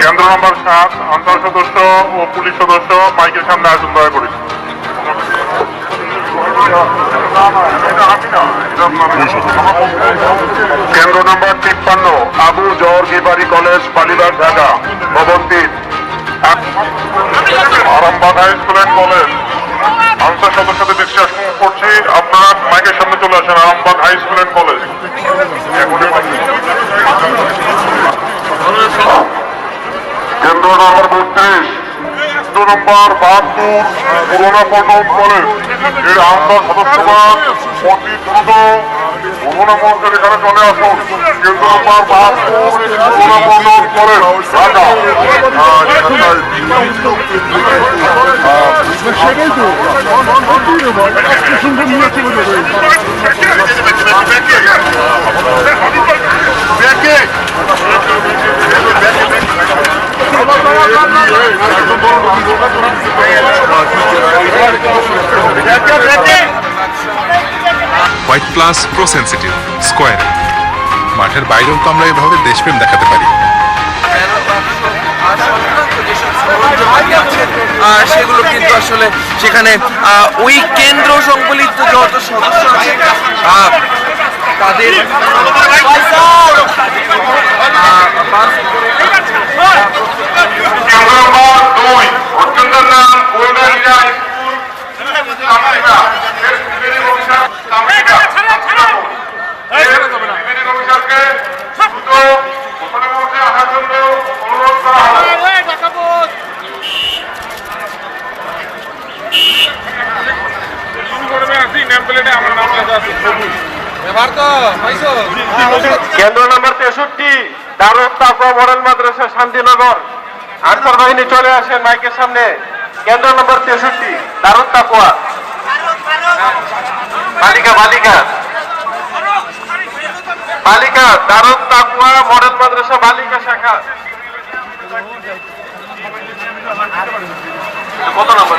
কেন্দ্র নম্বর সাত অঞ্চল সদস্য ও পুলিশ সদস্য মাইকের সামনে আসুন দয়া করে কেন্দ্র নম্বর তিপ্পান্ন, Abu Jahar Gibari Arambagh high school and college answer সদস্যদের দৃষ্টি আকর্ষণ করছি আপনারা মাইকের সামনে চলে আসেন, Arambagh high school and college কেন্দ্র নম্বর বত্রিশ কেন্দ্র নম্বর বাহাত্তর, পুরোনো পল্টন কলেজের আনসার সদস্যগণ অতি দ্রুত পুরোনো মঞ্চের এখানে চলে আসুন। কেন্দ্র নম্বর বাহাত্তর, পুরোনো Paltan college Dhaka. White plus pro sensitive square মাঠের বাইরেও তো আমরা এভাবে দেশপ্রেম দেখাতে পারি। আসলে সেখানে ওই কেন্দ্র সংবলিত যত সদস্য আছে তাদের কেন্দ্র নম্বর তেষট্টি দারুদ তাকওয়া মডেল মাদ্রাসা শান্তিনগর। আনসার বাহিনী চলে আসেন মাইকের সামনে। কেন্দ্র নম্বর তেষট্টি দারুদ তাকওয়া বালিকা বালিকা। বালিকা দারুদ তাকওয়া মডেল মাদ্রাসা বালিকা শাখা। কত নম্বর?